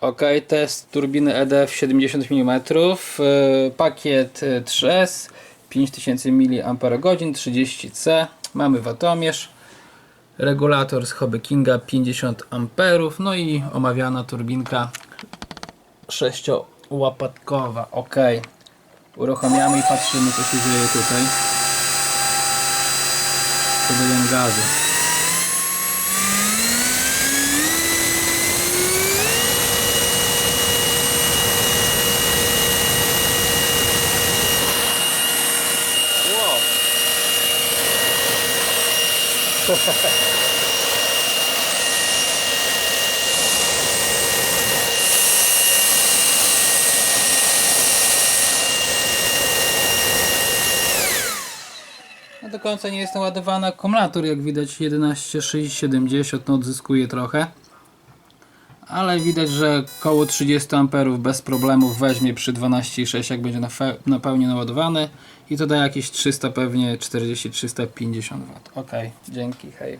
Ok, test turbiny EDF 70 mm, pakiet y, 3S 5000 mAh 30C, mamy watomierz, regulator z Hobby Kinga 50 A, no i omawiana turbinka 6-łopatkowa. Ok, uruchamiamy i patrzymy co się dzieje tutaj. Podajemy gazu. No do końca nie jest naładowany akumulator, jak widać 11,670 no odzyskuje trochę. Ale widać, że koło 30 A bez problemów weźmie przy 12,6 jak będzie na, na pełni naładowany i to da jakieś 300 pewnie 40-350 W. Ok, dzięki, hej.